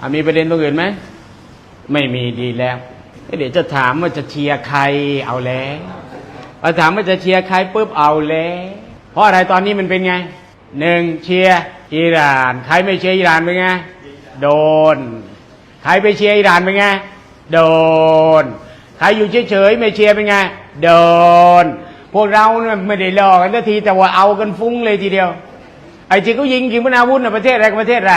อมีประเด็นตรงอื่นไหม ไม่มีดีแล้ว เดี๋ยวจะถามว่าจะเชียร์ใครเอาแล้วพอถามว่าจะเชียร์ใครปุ๊บเอาแล้ว เพราะอะไรตอนนี้มันเป็นไงหนึ่งเชียร์อิหร่าน ใครไม่เชียร์อิหร่านเป็นไง โดน ใครไปเชียร์อิหร่านเป็นไง โดน ใครอยู่เฉยๆไม่เชียร์เป็นไง โดน พวกเราเนี่ยไม่ได้ลอกันทันทีแต่ว่าเอากันฟุ้งเลยทีเดียว ไอ้ที่เขายิงขีปนาวุธในประเทศอะไรประเทศอะไร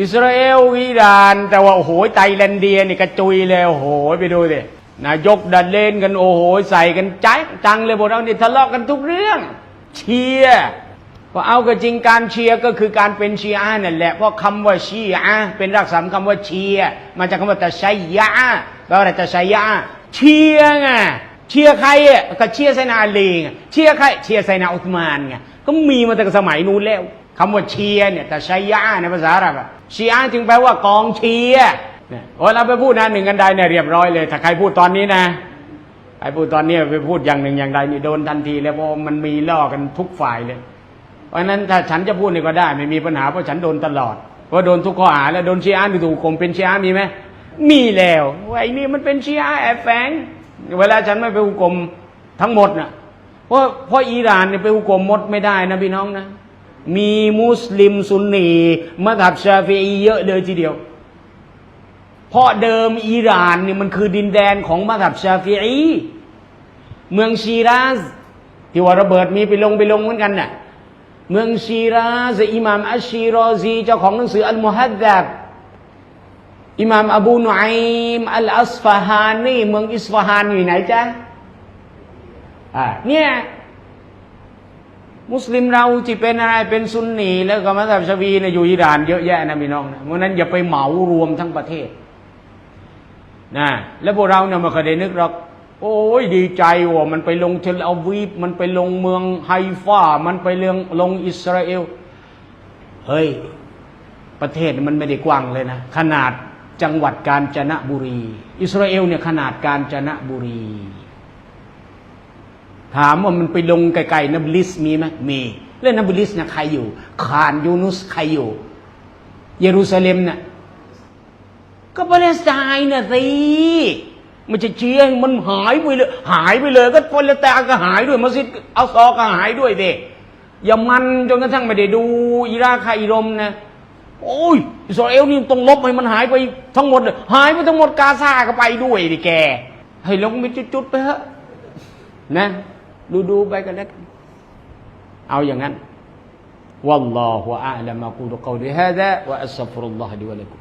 อิสราเอลอิหร่าน แต่ว่าโอ้โหไตแลนเดียนี่กระจุยเลยโอ้โหไปดูสินายกดันเล่นกันโอ้โหใส่กันใจจังเลยพวกเรานี่ทะเลาะกันทุกเรื่อง เชียร์พอเอาก็จริงการเชียร์ก็คือการเป็นชีอะนั่นแหละเพราะคำว่าชีอะห์เป็นรากศัพท์คำว่าเชียร์มาจากคำว่าตะชัยยะแปลว่าอะไรตะชัยยะเชียร์ไงเชียร์ใครอะก็เชียร์ไซนาอาลีไงเชียร์ใครเชียร์ไซนาอุสมานไงก็มีมาตั้งแต่สมัยนู้นแล้ว คำว่าเชียเนี่ยแต่ชัยยะในภาษาอาหรับชีอะจึงแปลว่ากองเชียเนี่ยโอ้เราไปพูดนะหนึ่งกันใดเนี่ยเรียบร้อยเลย ถ้าใครพูดตอนนี้นะใครพูดตอนนี้ไปพูดอย่างหนึ่งอย่างใดนี่โดนทันทีเลยเพราะมันมีล่อกันทุกฝ่ายเลย เพราะฉะนั้นถ้าฉันจะพูดนี่ก็ได้ ไม่มีปัญหาเพราะฉันโดนตลอดเพราะโดนทุกข้อหาแล้วโดนเชีอะห์ดูถูกข่มเป็นเชีอะห์มีไหมมีแล้วไอ้นี่มันเป็นเชีอะห์แอบแฝงเวลาฉันไม่ไปหุกกลมทั้งหมดน่ะเพราะเพราะอิหร่านเนี่ยไปหุกกลมหมดไม่ได้นะพี่น้องนะ มีมุสลิมซุนนีมัทับชาฟีเยอะเลยทีเดียว เพราะเดิมอิหร่านเนี่ยมันคือดินแดนของมัทับชาฟีอีเมืองชีราซที่ว่าระเบิดมีไปลงไปลงเหมือนกันน่ะเมืองชีราซอิหม่ามอัชชีรอซีเจ้าของหนังสืออัลมุฮัดดับอิหม่ามอบูนุอัยมอัลอัสฟาฮานีเมืองอิสฟาฮานอยู่ไหนจ๊ะอ่าเนี่ย มุสลิมเราที่เป็นอะไรเป็นซุนนีแล้วก็มัสยิดชวีเนี่ยอยู่อิหร่านเยอะแยะนะพี่น้องนะเพราะนั้นอย่าไปเหมารวมทั้งประเทศนะแล้วพวกเราเนี่ยมาเคยได้นึกหรอกโอ้ยดีใจว่ามันไปลงเทลอาวีฟมันไปลงเมืองไฮฟ้ามันไปเรื่องลงอิสราเอลเฮ้ยประเทศมันไม่ได้กว้างเลยนะขนาดจังหวัดกาญจนบุรี อิสราเอลเนี่ยขนาดกาญจนบุรี ถามว่ามันไปลงไกลๆนับลิสมีไหมมีแล้วนับลิสนะใครอยู่ คานยูนุสใครอยู่ เยรูซาเล็มน่ะก็ปาเลสไตน์น่ะสิมันจะเชียร์ให้มันหายไปเลย หายไปเลย ก็ปาเลสไตน์ก็หายด้วยมัสยิดอัลซอก็หายด้วยเด็อย่ามันจนกระทั่งไม่ได้ดูอิรักอิรมนะโอ้ยอิสราเอลนี่ต้องลบให้มันหายไปทั้งหมด หายไปทั้งหมดกาซาก็ไปด้วยดิแก ให้ลงไปจุดๆไปเถอะนะ ดูดูๆไปกันแล้วกันเอาอย่างนั้น والله أعلم أقول قولي هذا وأستغفر الله لي ولكم